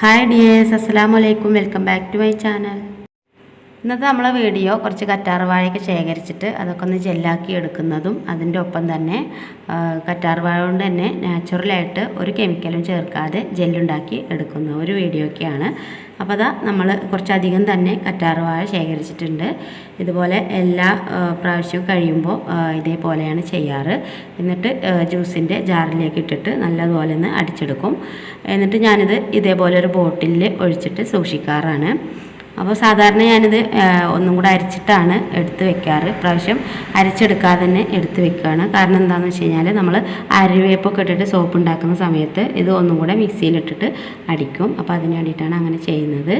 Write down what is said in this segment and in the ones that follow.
Hi dears അസ്സലാമു അലൈക്കും welcome back to my channel ഇന്നത്തെ നമ്മളെ വീഡിയോ കുറച്ച് കറ്റാർ വാഴയൊക്കെ ശേഖരിച്ചിട്ട് അതൊക്കെ ഒന്ന് ജെല്ലാക്കി എടുക്കുന്നതും അതിന്റെ ഒപ്പം തന്നെ കറ്റാർവാഴ കറ്റാർ വാഴ കൊണ്ട് തന്നെ നാച്ചുറലായിട്ട് ഒരു കെമിക്കലും ചേർക്കാതെ ജെല്ലുണ്ടാക്കി എടുക്കുന്ന ഒരു വീഡിയോയൊക്കെയാണ്. അപ്പോൾ അതാ നമ്മൾ കുറച്ചധികം തന്നെ കറ്റാർ വാഴ ശേഖരിച്ചിട്ടുണ്ട്. ഇതുപോലെ എല്ലാ പ്രാവശ്യവും കഴിയുമ്പോൾ ഇതേപോലെയാണ് ചെയ്യാറ്. എന്നിട്ട് ജ്യൂസിന്റെ ജാറിലേക്ക് ഇട്ടിട്ട് നല്ലതുപോലെ ഒന്ന് അടിച്ചെടുക്കും. എന്നിട്ട് ഞാനിത് ഇതേപോലെ ഒരു ബോട്ടിലിൽ ഒഴിച്ചിട്ട് സൂക്ഷിക്കാറാണ്. അപ്പോൾ സാധാരണ ഞാനിത് ഒന്നും കൂടെ അരിച്ചിട്ടാണ് എടുത്ത് വെക്കാറ്. പ്രാവശ്യം അരച്ചെടുക്കാതെ തന്നെ എടുത്ത് വെക്കുകയാണ്. കാരണം എന്താണെന്ന് വെച്ച് കഴിഞ്ഞാൽ നമ്മൾ അരിവേപ്പൊക്കെ ഇട്ടിട്ട് സോപ്പ് ഉണ്ടാക്കുന്ന സമയത്ത് ഇത് ഒന്നും കൂടെ മിക്സിയിലിട്ടിട്ട് അടിക്കും. അപ്പോൾ അതിന് വേണ്ടിയിട്ടാണ് അങ്ങനെ ചെയ്യുന്നത്.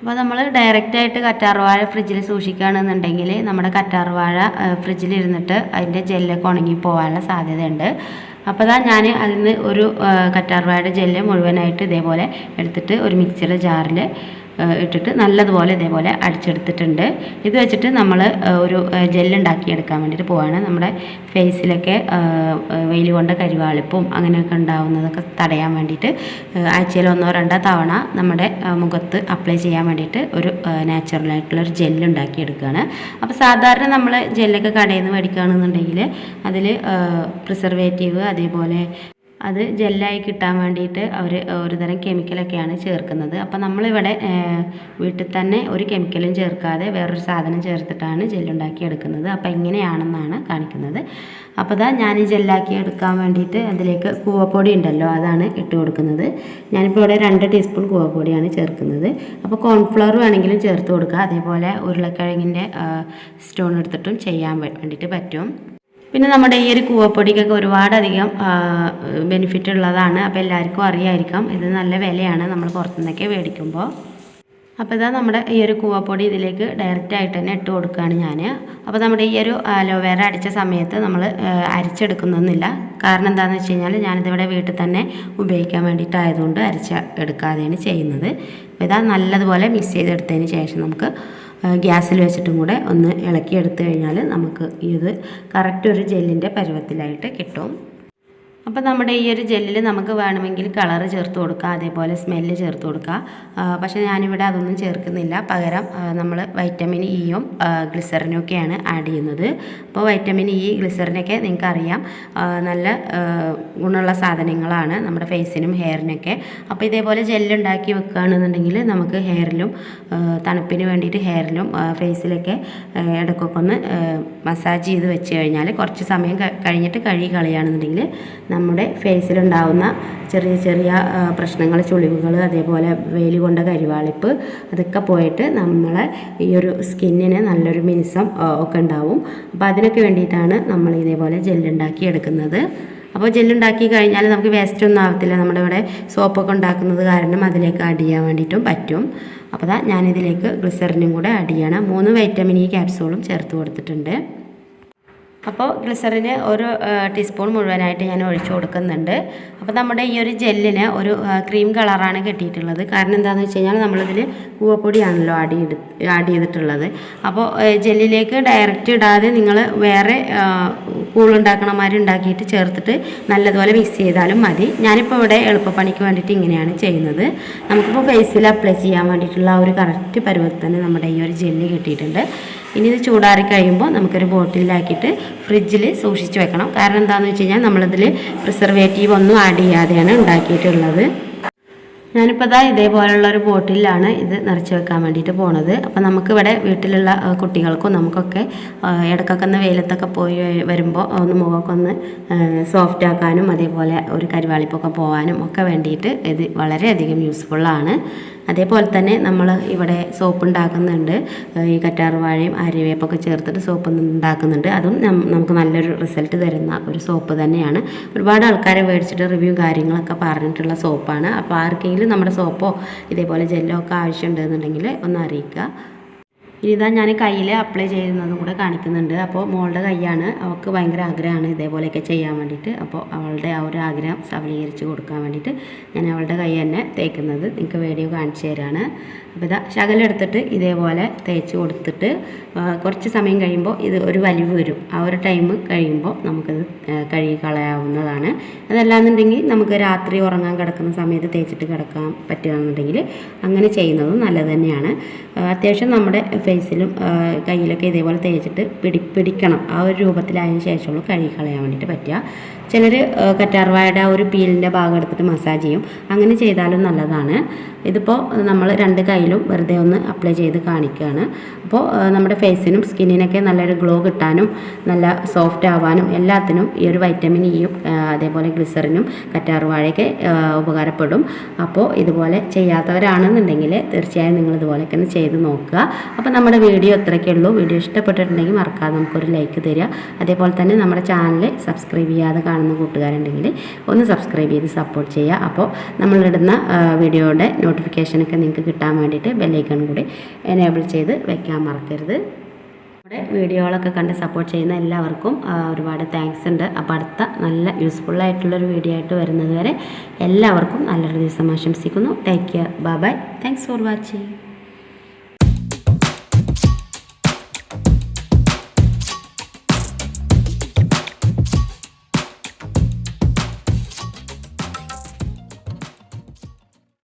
അപ്പോൾ നമ്മൾ ഡയറക്റ്റായിട്ട് കറ്റാർവാഴ ഫ്രിഡ്ജിൽ സൂക്ഷിക്കുകയാണെന്നുണ്ടെങ്കിൽ നമ്മുടെ കറ്റാർവാഴ ഫ്രിഡ്ജിൽ ഇരുന്നിട്ട് അതിന്റെ ജെല്ലൊക്കെ ഉണങ്ങി പോകാനുള്ള സാധ്യതയുണ്ട്. അപ്പോൾ അതാ ഞാൻ അതിൽ നിന്ന് ഒരു കറ്റാർവാഴയുടെ ജെല്ല് മുഴുവനായിട്ട് ഇതേപോലെ എടുത്തിട്ട് ഒരു മിക്സിയുടെ ജാറിൽ ഇട്ടിട്ട് നല്ലതുപോലെ ഇതേപോലെ അടിച്ചെടുത്തിട്ടുണ്ട്. ഇത് വെച്ചിട്ട് നമ്മൾ ഒരു ജെല്ലുണ്ടാക്കി എടുക്കാൻ വേണ്ടിയിട്ട് പോവാണ്. നമ്മുടെ ഫേസിലൊക്കെ വെയിൽ കൊണ്ട് കരിവാളിപ്പും അങ്ങനെയൊക്കെ ഉണ്ടാവുന്നതൊക്കെ തടയാൻ വേണ്ടിയിട്ട് ആഴ്ചയിൽ ഒന്നോ രണ്ടോ തവണ നമ്മുടെ മുഖത്ത് അപ്ലൈ ചെയ്യാൻ വേണ്ടിയിട്ട് ഒരു നാച്ചുറലായിട്ടുള്ള ഒരു ജെല്ലുണ്ടാക്കി എടുക്കുകയാണ് അപ്പോൾ സാധാരണ നമ്മൾ ജെല്ലൊക്കെ കടയിൽ നിന്ന് മേടിക്കുകയാണെന്നുണ്ടെങ്കിൽ അതിൽ പ്രിസർവേറ്റീവ് അതേപോലെ അത് ജെല്ലായി കിട്ടാൻ വേണ്ടിയിട്ട് അവർ ഒരു തരം കെമിക്കലൊക്കെയാണ് ചേർക്കുന്നത്. അപ്പോൾ നമ്മളിവിടെ വീട്ടിൽ തന്നെ ഒരു കെമിക്കലും ചേർക്കാതെ വേറൊരു സാധനം ചേർത്തിട്ടാണ് ജെല്ലുണ്ടാക്കി എടുക്കുന്നത്. അപ്പോൾ ഇങ്ങനെയാണെന്നാണ് കാണിക്കുന്നത്. അപ്പോൾ ഇതാ ഞാൻ ഈ ജെല്ലാക്കി എടുക്കാൻ വേണ്ടിയിട്ട് അതിലേക്ക് കൂവപ്പൊടി ഉണ്ടല്ലോ അതാണ് ഇട്ട് കൊടുക്കുന്നത്. ഞാനിപ്പോൾ ഇവിടെ രണ്ട് ടീസ്പൂൺ കൂവപ്പൊടിയാണ് ചേർക്കുന്നത്. അപ്പോൾ കോൺഫ്ലവർ വേണമെങ്കിലും ചേർത്ത് കൊടുക്കുക അതേപോലെ ഉരുളക്കിഴങ്ങിന്റെ സ്റ്റോൺ എടുത്തിട്ടും ചെയ്യാൻ വേണ്ടിയിട്ട് പറ്റും. പിന്നെ നമ്മുടെ ഈ ഒരു കൂവപ്പൊടിക്കൊക്കെ ഒരുപാടധികം ബെനിഫിറ്റ് ഉള്ളതാണ്. അപ്പോൾ എല്ലാവർക്കും അറിയായിരിക്കാം. ഇത് നല്ല വിലയാണ് നമ്മൾ പുറത്തുനിന്നൊക്കെ മേടിക്കുമ്പോൾ. അപ്പോൾ ഇതാ നമ്മുടെ ഈ ഒരു കൂവപ്പൊടി ഇതിലേക്ക് ഡയറക്റ്റ് ആയിട്ട് തന്നെ ഇട്ട് കൊടുക്കുകയാണ് ഞാൻ അപ്പോൾ നമ്മുടെ ഈ ഒരു അലോവേറ അടിച്ച സമയത്ത് നമ്മൾ അരിച്ചെടുക്കുന്നൊന്നുമില്ല. കാരണം എന്താണെന്ന് വെച്ച് കഴിഞ്ഞാൽ ഞാനിതിവിടെ വീട്ടിൽ തന്നെ ഉപയോഗിക്കാൻ വേണ്ടിയിട്ടായതുകൊണ്ട് അരിച്ച എടുക്കാതെയാണ് ചെയ്യുന്നത്. അപ്പോൾ ഇതാ നല്ലതുപോലെ മിക്സ് ചെയ്തെടുത്തതിന് ശേഷം നമുക്ക് ഗ്യാസിൽ വെച്ചിട്ടും കൂടെ ഒന്ന് ഇളക്കി എടുത്തു കഴിഞ്ഞാൽ നമുക്ക് ഇത് കറക്റ്റ് ഒരു ജെല്ലിന്റെ പരുവത്തിലായിട്ട് കിട്ടും. അപ്പോൾ നമ്മുടെ ഈ ഒരു ജെല്ലിൽ നമുക്ക് വേണമെങ്കിൽ കളറ് ചേർത്ത് കൊടുക്കുക അതേപോലെ സ്മെല്ല് ചേർത്ത് കൊടുക്കുക പക്ഷേ ഞാനിവിടെ അതൊന്നും ചേർക്കുന്നില്ല. പകരം നമ്മൾ വൈറ്റമിൻ ഇയും ഗ്ലിസറിനും ഒക്കെയാണ് ആഡ് ചെയ്യുന്നത്. അപ്പോൾ വൈറ്റമിൻ ഇ ഗ്ലിസറിനൊക്കെ നിങ്ങൾക്ക് അറിയാം നല്ല ഗുണമുള്ള സാധനങ്ങളാണ് നമ്മുടെ ഫേസിനും ഹെയറിനൊക്കെ അപ്പോൾ ഇതേപോലെ ജെല്ലുണ്ടാക്കി വെക്കുകയാണെന്നുണ്ടെങ്കിൽ നമുക്ക് ഹെയറിലും തണുപ്പിന് വേണ്ടിയിട്ട് ഹെയറിലും ഫേസിലൊക്കെ ഇടക്കൊക്കെ ഒന്ന് മസാജ് ചെയ്ത് വെച്ച് കഴിഞ്ഞാൽ കുറച്ച് സമയം കഴിഞ്ഞിട്ട് കഴുകി കളയുകയാണെന്നുണ്ടെങ്കിൽ നമ്മുടെ ഫേസിലുണ്ടാവുന്ന ചെറിയ ചെറിയ പ്രശ്നങ്ങൾ ചുളിവുകൾ അതേപോലെ വെയിൽ കൊണ്ട കരിവാളിപ്പ് അതൊക്കെ പോയിട്ട് നമ്മളെ ഈ ഒരു സ്കിന്നിന് നല്ലൊരു മിനുസം ഒക്കെ ഉണ്ടാവും. അപ്പോൾ അതിനൊക്കെ വേണ്ടിയിട്ടാണ് നമ്മൾ ഇതേപോലെ ജെല്ലുണ്ടാക്കി എടുക്കുന്നത്. അപ്പോൾ ജെല്ലുണ്ടാക്കി കഴിഞ്ഞാൽ നമുക്ക് വേസ്റ്റ് ഒന്നും ആവത്തില്ല. നമ്മുടെ ഇവിടെ സോപ്പൊക്കെ ഉണ്ടാക്കുന്നത് കാരണം അതിലേക്ക് ആഡ് ചെയ്യാൻ വേണ്ടിയിട്ടും പറ്റും. അപ്പോൾ ഞാൻ ഞാനിതിലേക്ക് ഗ്ലിസറിനും കൂടെ ആഡ് ചെയ്യണം. മൂന്ന് വൈറ്റമിൻ ഇ ക്യാപ്സൂളും ചേർത്ത് കൊടുത്തിട്ടുണ്ട്. അപ്പോൾ ഗ്ലിസറിന് ഒരു ടീസ്പൂൺ മുഴുവനായിട്ട് ഞാൻ ഒഴിച്ചു കൊടുക്കുന്നുണ്ട്. അപ്പോൾ നമ്മുടെ ഈ ഒരു ജെല്ലിന് ഒരു ക്രീം കളറാണ് കിട്ടിയിട്ടുള്ളത്. കാരണം എന്താണെന്ന് വെച്ച് കഴിഞ്ഞാൽ നമ്മളിതിൽ കൂവപ്പൊടിയാണല്ലോ ആഡ് ചെയ്ത് ആഡ് ചെയ്തിട്ടുള്ളത്. അപ്പോൾ ജെല്ലിലേക്ക് ഡയറക്റ്റ് ഇടാതെ നിങ്ങൾ വേറെ കൂളുണ്ടാക്കണ മാതിരി ഉണ്ടാക്കിയിട്ട് ചേർത്തിട്ട് നല്ലതുപോലെ മിക്സ് ചെയ്താലും മതി. ഞാനിപ്പോൾ ഇവിടെ എളുപ്പപ്പണിക്ക് വേണ്ടിയിട്ട് ഇങ്ങനെയാണ് ചെയ്യുന്നത്. നമുക്കിപ്പോൾ ഫേസിൽ അപ്ലൈ ചെയ്യാൻ വേണ്ടിയിട്ടുള്ള ഒരു കറക്റ്റ് പരുവത്തിന് നമ്മുടെ ഈ ഒരു ജെല്ല് കിട്ടിയിട്ടുണ്ട്. ഇനി ഇത് ചൂടാറി കഴിയുമ്പോൾ നമുക്കൊരു ബോട്ടിലാക്കിയിട്ട് ഫ്രിഡ്ജിൽ സൂക്ഷിച്ച് വെക്കണം. കാരണം എന്താണെന്ന് വെച്ച് കഴിഞ്ഞാൽ നമ്മളിതിൽ പ്രിസർവേറ്റീവ് ഒന്നും ആഡ് ചെയ്യാതെയാണ് ഉണ്ടാക്കിയിട്ടുള്ളത്. ഞാനിപ്പോൾ ഇതാ ഇതേപോലുള്ള ഒരു ബോട്ടിലാണ് ഇത് നിറച്ച് വെക്കാൻ വേണ്ടിയിട്ട് പോണത്. അപ്പോൾ നമുക്കിവിടെ വീട്ടിലുള്ള കുട്ടികൾക്കും നമുക്കൊക്കെ ഇടക്കൊക്കെ ഒന്ന് വെയിലത്തൊക്കെ പോയി വരുമ്പോൾ ഒന്ന് മുഖമൊക്കെ ഒന്ന് സോഫ്റ്റ് ആക്കാനും അതേപോലെ ഒരു കരിവാളിപ്പൊക്കെ പോകാനും ഒക്കെ വേണ്ടിയിട്ട് ഇത് വളരെയധികം യൂസ്ഫുള്ളാണ് അതേപോലെ തന്നെ നമ്മൾ ഇവിടെ സോപ്പ് ഉണ്ടാക്കുന്നുണ്ട് ഈ കറ്റാർവാഴയും അരിവേപ്പൊക്കെ ചേർത്തിട്ട് സോപ്പ് ഉണ്ടാക്കുന്നുണ്ട്. അതും നമുക്ക് നല്ലൊരു റിസൾട്ട് തരുന്ന ഒരു സോപ്പ് തന്നെയാണ്. ഒരുപാട് ആൾക്കാരെ മേടിച്ചിട്ട് റിവ്യൂ കാര്യങ്ങളൊക്കെ പറഞ്ഞിട്ടുള്ള സോപ്പാണ്. അപ്പോൾ ആർക്കെങ്കിലും നമ്മുടെ സോപ്പോ ഇതേപോലെ ജെല്ലോ ഒക്കെ ആവശ്യമുണ്ടെന്നുണ്ടെങ്കിൽ ഒന്ന് അറിയിക്കുക. ഇതാ ഞാൻ കയ്യിൽ അപ്ലൈ ചെയ്യുന്നതും കൂടെ കാണിക്കുന്നുണ്ട്. അപ്പോൾ മോളുടെ കൈയാണ് അവൾക്ക് ഭയങ്കര ആഗ്രഹമാണ് ഇതേപോലെയൊക്കെ ചെയ്യാൻ വേണ്ടിയിട്ട്. അപ്പോൾ അവളുടെ ആ ഒരു ആഗ്രഹം സഫലീകരിച്ച് കൊടുക്കാൻ വേണ്ടിയിട്ട് ഞാൻ അവളുടെ കൈ തന്നെ തേക്കുന്നത്. നിങ്ങൾക്ക് വീഡിയോ കാണിച്ചു തരാണ്. അപ്പോൾ ഇതാ ശകലെടുത്തിട്ട് ഇതേപോലെ തേച്ച് കൊടുത്തിട്ട് കുറച്ച് സമയം കഴിയുമ്പോൾ ഇത് ഒരു വലിവ് വരും. ആ ഒരു ടൈം കഴിയുമ്പോൾ നമുക്കത് കഴുകി കളയാവുന്നതാണ്. അതല്ലാന്നുണ്ടെങ്കിൽ നമുക്ക് രാത്രി ഉറങ്ങാൻ കിടക്കുന്ന സമയത്ത് തേച്ചിട്ട് കിടക്കാൻ പറ്റുകയാണെന്നുണ്ടെങ്കിൽ അങ്ങനെ ചെയ്യുന്നതും നല്ലത് തന്നെയാണ്. അത്യാവശ്യം നമ്മുടെ ഫേസിലും കയ്യിലൊക്കെ ഇതേപോലെ തേച്ചിട്ട് പിടി പിടിക്കണം. ആ ഒരു രൂപത്തിലായതിനു ശേഷമുള്ളൂ കഴുകി കളയാൻ വേണ്ടിയിട്ട് പറ്റുക. ചിലർ കറ്റാർവാഴയുടെ ആ ഒരു പീലിന്റെ ഭാഗം എടുത്തിട്ട് മസാജ് ചെയ്യും. അങ്ങനെ ചെയ്താലും നല്ലതാണ്. ഇതിപ്പോൾ നമ്മൾ രണ്ട് കയ്യിലും വെറുതെ ഒന്ന് അപ്ലൈ ചെയ്ത് കാണിക്കുകയാണ്. അപ്പോൾ നമ്മുടെ ഫേസിനും സ്കിന്നിനൊക്കെ നല്ലൊരു ഗ്ലോ കിട്ടാനും നല്ല സോഫ്റ്റ് ആവാനും എല്ലാത്തിനും ഈ ഒരു വൈറ്റമിൻ ഇയും അതേപോലെ ഗ്ലിസറിനും കറ്റാർവാഴയൊക്കെ ആ, ഉപകാരപ്പെടും. അപ്പോൾ ഇതുപോലെ ചെയ്യാത്തവരാണെന്നുണ്ടെങ്കിൽ തീർച്ചയായും നിങ്ങൾ ഇതുപോലെയൊക്കെ ഒന്ന് ചെയ്ത് നോക്കുക. അപ്പോൾ നമ്മുടെ വീഡിയോ ഇത്രയൊക്കെ ഉള്ളൂ. വീഡിയോ ഇഷ്ടപ്പെട്ടിട്ടുണ്ടെങ്കിൽ മറക്കാതെ നമുക്കൊരു ലൈക്ക് തരിക. അതേപോലെ തന്നെ നമ്മുടെ ചാനൽ സബ്സ്ക്രൈബ് ചെയ്യാതെ കാണുന്ന കൂട്ടുകാരുണ്ടെങ്കിൽ ഒന്ന് സബ്സ്ക്രൈബ് ചെയ്ത് സപ്പോർട്ട് ചെയ്യുക. അപ്പോൾ നമ്മളിടുന്ന വീഡിയോയുടെ നോട്ടിഫിക്കേഷനൊക്കെ നിങ്ങൾക്ക് കിട്ടാൻ വേണ്ടിയിട്ട് ബെല്ലൈക്കൺ കൂടി എനേബിൾ ചെയ്ത് വെക്കാൻ മറക്കരുത്. നമ്മുടെ വീഡിയോകളൊക്കെ കണ്ട് സപ്പോർട്ട് ചെയ്യുന്ന എല്ലാവർക്കും ഒരുപാട് താങ്ക്സ് ഉണ്ട്. അപ്പോൾ അടുത്ത നല്ല യൂസ്ഫുള്ളായിട്ടുള്ളൊരു വീഡിയോ ആയിട്ട് വരുന്നത് വരെ എല്ലാവർക്കും നല്ലൊരു ദിവസം ആശംസിക്കുന്നു. Take care bye bye thanks for watching